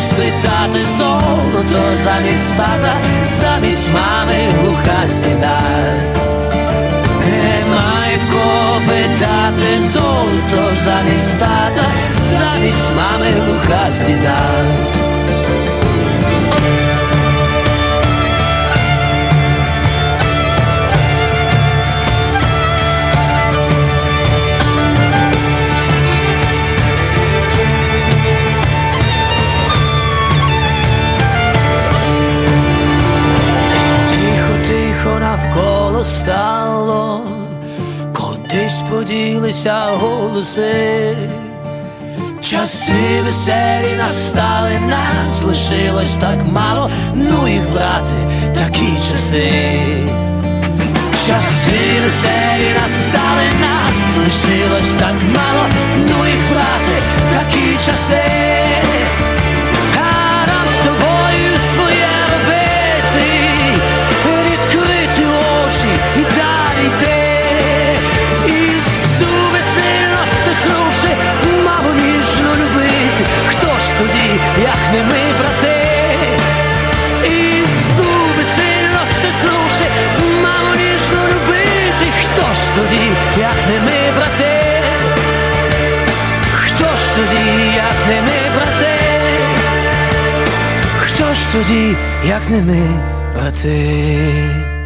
спитати золото замість тата, замість мами глуха стіна. Немає в кого питати золото замість тата, замість мами глуха стіна. Стало, кудись поділися голоси, часи веселі настали, нас лишилось так мало, ну їх брати, такі часи. Часи веселі настали, нас лишилось так мало, ну їх брати, такі часи. Як не ми, брати? сильно стиснувши, мало ніжно любити. Хто ж тоді, як не ми, брати? Хто ж тоді, як не ми, брати? Хто ж тоді, як не ми, брати?